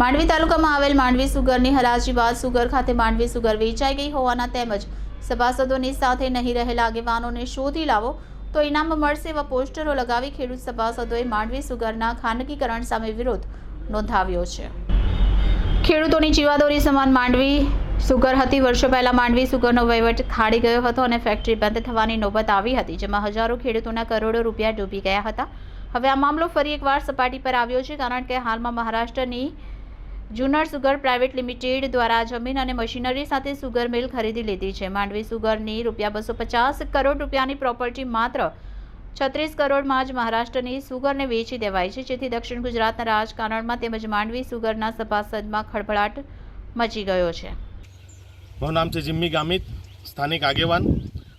માંડવી તાલુકામાં આવેલ માંડવી સુગરની હરાજી બાદ સુગર ખાતે માંડવી સુગર વેચાઈ ગઈ હોવાના તેમજ સભાસદોની સાથે નહીં રહેલા આગેવાનોને શોધી લાવો તો ઇનામ મળશે એવા પોસ્ટરો લગાવી ખેડૂત સભાસદોએ માંડવી સુગરના ખાનગીકરણ સામે વિરોધ નોંધાવ્યો છે. ખેડૂતોની જીવાદોરી સમાન માંડવી સુગર હતી. વર્ષો પહેલા માંડવી સુગરનો વહીવટ ખાડી ગયો હતો અને ફેક્ટરી બંધ થવાની નોબત આવી હતી, જેમાં હજારો ખેડૂતોના કરોડો રૂપિયા ડૂબી ગયા હતા. હવે આ મામલો ફરી એકવાર સપાટી પર આવ્યો છે, કારણ કે હાલમાં મહારાષ્ટ્રની જુનર સુગર પ્રાઇવેટ લિમિટેડ દ્વારા જમીન અને મશીનરી સાથે સુગર મિલ ખરીદી લીધી છે. માંડવી સુગરની રૂપિયા બસો પચાસ કરોડ રૂપિયાની પ્રોપર્ટી માત્ર છત્રીસ કરોડમાં જ મહારાષ્ટ્રની સુગરને વેચી દેવાય છે. જેથી દક્ષિણ ગુજરાતના રાજકારણમાં તેમજ માંડવી સુગરના સભાસદમાં ખળભળાટ મચી ગયો છે. મારું નામ છે જિમ્મી ગામિત, સ્થાનિક આગેવાન.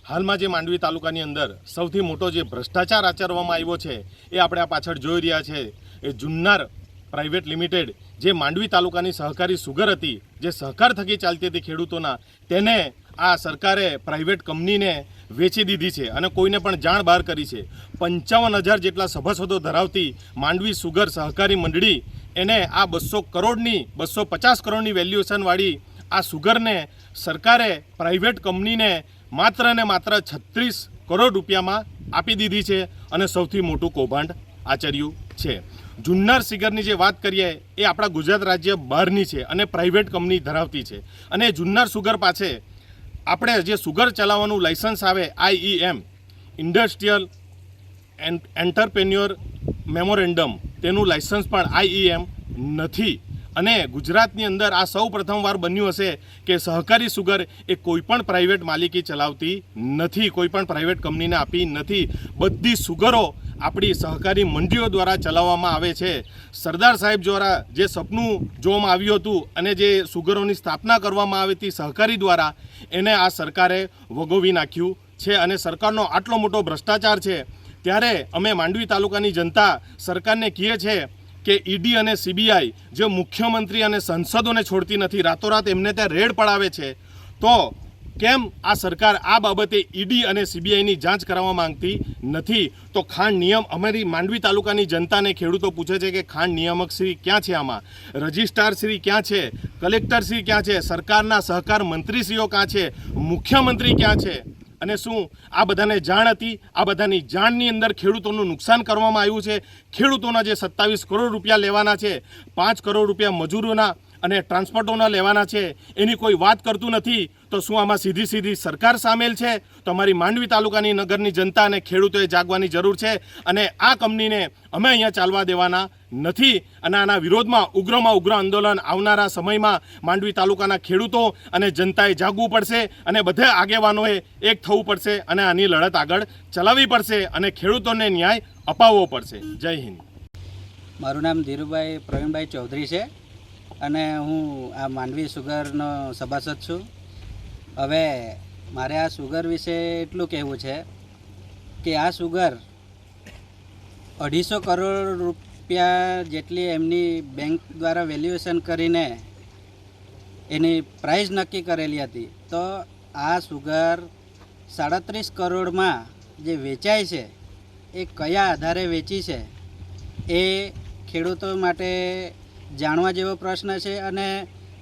હાલમાં જે માંડવી તાલુકાની અંદર સૌથી મોટો જે ભ્રષ્ટાચાર આચરવામાં આવ્યો છે, એ આપણે આ પાછળ જોઈ રહ્યા છે. એ જુન્નાર પ્રાઇવેટ લિમિટેડ જે માંડવી તાલુકાની સહકારી સુગર હતી, જે સહકાર થકી ચાલતી હતી ખેડૂતોના, તેને આ સરકારે પ્રાઇવેટ કંપનીને વેચી દીધી છે અને કોઈને પણ જાણ બહાર કરી છે. પંચાવન હજાર જેટલા સભાસદો ધરાવતી માંડવી સુગર સહકારી મંડળી, એને આ બસો કરોડની, બસો પચાસ કરોડની વેલ્યુએશનવાળી આ સુગરને સરકારે પ્રાઇવેટ કંપનીને માત્ર ને માત્ર છત્રીસ કરોડ રૂપિયામાં આપી દીધી છે અને સૌથી મોટું કૌભાંડ આચર્યું છે. જુન્નર સિગરની જે વાત કરીએ, એ આપણા ગુજરાત રાજ્ય બહારની છે અને પ્રાઇવેટ કંપની ધરાવતી છે. અને જુન્નર સુગર પાસે આપણે જે સુગર ચલાવવાનું લાઇસન્સ આવે આઈઈએમ ઇન્ડસ્ટ્રીયલ એન્ટરપ્રેન્યોર મેમોરેન્ડમ તેનું લાઇસન્સ પણ આઈઈએમ નથી. અને ગુજરાતની અંદર આ સૌ પ્રથમવાર બન્યું હશે કે સહકારી સુગર એ કોઈપણ પ્રાઇવેટ માલિકી ચલાવતી નથી કોઈપણ પ્રાઇવેટ કંપનીને આપી નથી. બધી સુગરો આપણી સહકારી મંડળીઓ દ્વારા ચલાવવામાં આવે છે. સરદાર સાહેબ દ્વારા જે સપનું જોવામાં આવ્યું હતું અને જે સુગરોની સ્થાપના કરવામાં આવી હતી સહકારી દ્વારા, એને આ સરકારે વગોવી નાખ્યું છે અને સરકારનો આટલો મોટો ભ્રષ્ટાચાર છે. ત્યારે અમે માંડવી તાલુકાની જનતા સરકારને કહીએ છીએ કે ઈડી અને સીબીઆઈ જે મુખ્યમંત્રી અને સંસદોને છોડતી નથી, રાતોરાત એમને ત્યાં રેડ પડાવે છે. તો કેમ આ સરકાર આ બાબતે ઈડી અને સીબીઆઈની જાંચ કરાવવા માંગતી નથી? તો ખાંડ નિયમ અમારી માંડવી તાલુકાની જનતાને ખેડૂતો પૂછે છે કે ખાંડ નિયામક શ્રી ક્યાં છે આમાં? રજિસ્ટ્રાર શ્રી ક્યાં છે? કલેક્ટર શ્રી ક્યાં છે? સરકારના સહકાર મંત્રીશ્રીઓ ક્યાં છે? મુખ્યમંત્રી ક્યાં છે? અને શું આ બધાને જાણ હતી? આ બધાની જાણની અંદર ખેડૂતોનું નુકસાન કરવામાં આવ્યું છે? ખેડૂતોના જે સત્તાવીસ કરોડ રૂપિયા લેવાના છે, પાંચ કરોડ રૂપિયા મજૂરોના અને ટ્રાન્સપોર્ટોના લેવાના છે, એની કોઈ વાત કરતું નથી, તો શું આમાં સીધી સીધી સરકાર સામેલ છે? તો અમારી માંડવી તાલુકાની નગરની જનતા અને ખેડૂતોએ જાગવાની જરૂર છે અને આ કંપનીને અમે અહીંયા ચાલવા દેવાના નથી. અને આના વિરોધમાં ઉગ્રમાં ઉગ્ર આંદોલન આવનારા સમયમાં માંડવી તાલુકાના ખેડૂતો અને જનતાએ જાગવું પડશે અને બધા આગેવાનોએ એક થવું પડશે અને આની લડત આગળ ચલાવવી પડશે અને ખેડૂતોને ન્યાય અપાવવો પડશે. જય હિન્દ. મારું નામ ધીરુભાઈ પ્રવીણભાઈ ચૌધરી છે. અને હું આ માંડવી સુગરનો સભાસદ છું. હવે મારે આ સુગર વિશે એટલું કહેવું છે કે આ સુગર અઢીસો કરોડ રૂપિયા જેટલી એમની બેંક દ્વારા વેલ્યુએશન કરીને એની પ્રાઇસ નક્કી કરેલી હતી. તો આ સુગર સાડત્રીસ કરોડમાં જે વેચાય છે, એ કયા આધારે વેચી છે, એ ખેડૂતો માટે જાણવા જેવો પ્રશ્ન છે અને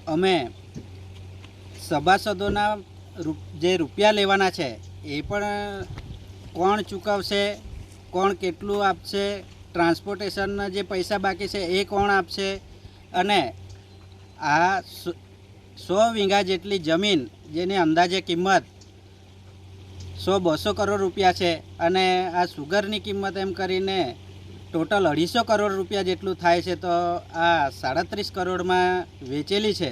અમે સભાસદોના જે રૂપિયા લેવાના છે, એ પણ કોણ ચૂકવશે, કોણ કેટલું આપશે, ટ્રાન્સપોર્ટેશનના જે પૈસા બાકી છે, એ કોણ આપશે, અને આ સો વીઘા જેટલી જમીન જેની અંદાજે કિંમત સો બસો કરોડ રૂપિયા છે, અને આ સુગરની કિંમત એમ કરીને ટોટલ અઢીસો કરોડ રૂપિયા જેટલું થાય છે તો આ સાડત્રીસ કરોડમાં વેચેલી છે.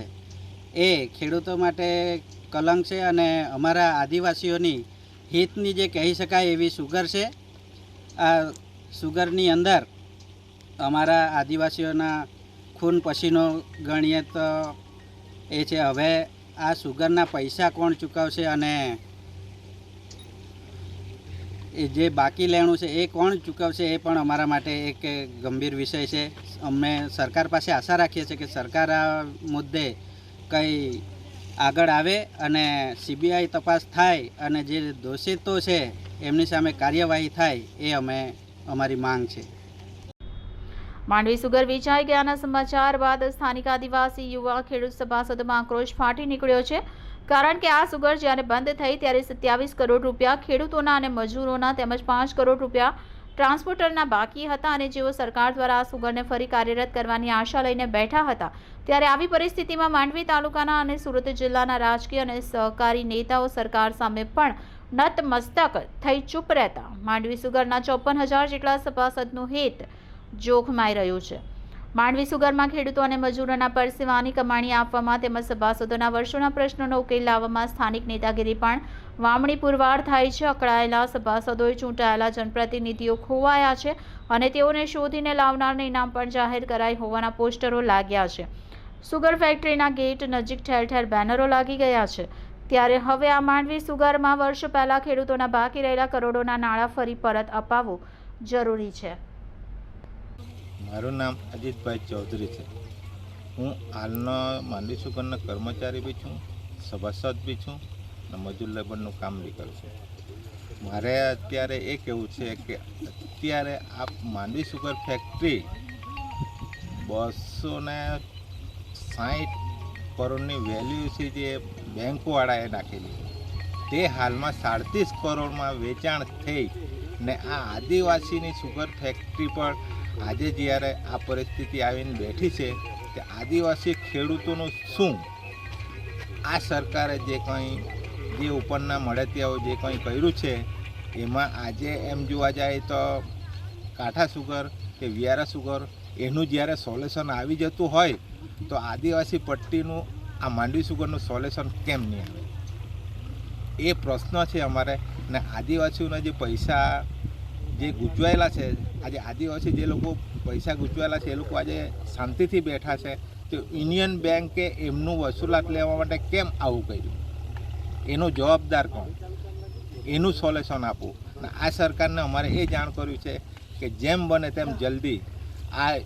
એ ખેડૂતો માટે કલંક છે અને અમારા આદિવાસીઓની હિતની જે કહી શકાય એવી સુગર છે. આ સુગરની અંદર અમારા આદિવાસીઓના ખૂન પસીનો ગણીએ તો એ છે, હવે આ સુગરના પૈસા કોણ ચૂકવશે અને જે બાકી લેણું છે, એ કોણ ચૂકવશે એ પણ અમારા માટે એક ગંભીર વિષય છે. અમે સરકાર પાસે આશા રાખીએ છીએ કે સરકાર આ મુદ્દે કંઈ આગળ આવે અને સીબીઆઈ તપાસ થાય અને જે દોષિતો છે એમની સામે કાર્યવાહી થાય એ અમે અમારી માંગ છે. માંડવી સુગર વેચાઈ ગયાના સમાચાર બાદ સ્થાનિક આદિવાસી યુવા ખેડૂત સભાસદમાં આક્રોશ ફાટી નીકળ્યો છે. કારણ કે આ સુગર જ્યારે બંધ થઈ ત્યારે સત્યાવીસ કરોડ રૂપિયા ખેડૂતોના અને મજૂરોના તેમજ પાંચ કરોડ રૂપિયા ટ્રાન્સપોર્ટરના બાકી હતા અને જેઓ સરકાર દ્વારા આ સુગરને ફરી કાર્યરત કરવાની આશા લઈને બેઠા હતા. ત્યારે આવી પરિસ્થિતિમાં માંડવી તાલુકાના અને સુરત જિલ્લાના રાજકીય અને સહકારી નેતાઓ સરકાર સામે પણ નતમસ્તક થઈ ચૂપ રહેતા. માંડવી સુગરના ચોપન હજાર જેટલા સભાસદનું હિત જોખમાઈ રહ્યું છે. માંડવી સુગરમાં ખેડૂતો અને મજૂરોના પરસેવાની કમાણી આપવામાં તેમજ સભાસદોના વર્ષોના પ્રશ્નોનો ઉકેલ લાવવામાં સ્થાનિક નેતાગીરી પણ વામણી પુરવાર થાય છે. અકળાયેલા સભાસદોએ ચૂંટાયેલા જનપ્રતિનિધિઓ ખોવાયા છે અને તેઓને શોધીને લાવનારને ઇનામ પણ જાહેર કરાઈ હોવાના પોસ્ટરો લાગ્યા છે. સુગર ફેક્ટરીના ગેટ નજીક ઠેર ઠેર બેનરો લાગી ગયા છે. ત્યારે હવે આ માંડવી સુગરમાં વર્ષ પહેલાં ખેડૂતોના બાકી રહેલા કરોડોના નાણાં ફરી પરત અપાવવું જરૂરી છે. મારું નામ અજીતભાઈ ચૌધરી છે. હું હાલનો માંડવી સુગરના કર્મચારી બી છું, સભાસદ બી છું અને મજૂર લેબરનું કામ બી કરું છું. મારે અત્યારે એ કહેવું છે કે અત્યારે આ માંડવી સુગર ફેક્ટરી બસો ને સાઠ કરોડની વેલ્યુ છે જે બેંકવાળાએ નાખેલી તે હાલમાં સાડત્રીસ કરોડમાં વેચાણ થઈ ને આ આદિવાસીની સુગર ફેક્ટરી પર આજે જ્યારે આ પરિસ્થિતિ આવીને બેઠી છે કે આદિવાસી ખેડૂતોનું શું? આ સરકારે જે કંઈ, જે ઉપરના મળતિયાઓ જે કંઈ કર્યું છે, એમાં આજે એમ જોવા જાય તો કાંઠા સુગર કે વિયારા સુગર, એનું જ્યારે સોલ્યુશન આવી જતું હોય, તો આદિવાસી પટ્ટીનું, આ માંડવી સુગરનું સોલ્યુશન કેમ નહીં આવે? એ પ્રશ્ન છે અમારે. ને આદિવાસીઓના જે પૈસા જે ગૂંચવાયેલા છે આજે આદિવાસી જે લોકો પૈસા ગૂંચવાયેલા છે, એ લોકો આજે શાંતિથી બેઠા છે. તો યુનિયન બેન્કે એમનું વસૂલાત લેવા માટે કેમ આવું કર્યું? એનો જવાબદાર કોણ? એનું સોલ્યુશન આપવું અને આ સરકારને અમારે એ જાણ કર્યું છે કે જેમ બને તેમ જલ્દી આ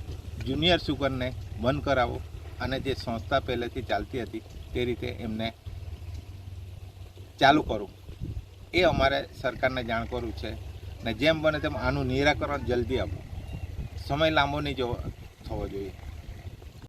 જુનિયર સુગરને બંધ કરાવો. અને જે સંસ્થા પહેલેથી ચાલતી હતી, તે રીતે એમને ચાલુ કરું. એ અમારે સરકારને જાણ કરવું છે. ને જેમ બને તેમ આનું નિરાકરણ જલ્દી આપો. સમય લાંબો નહીં જવો થવો જોઈએ.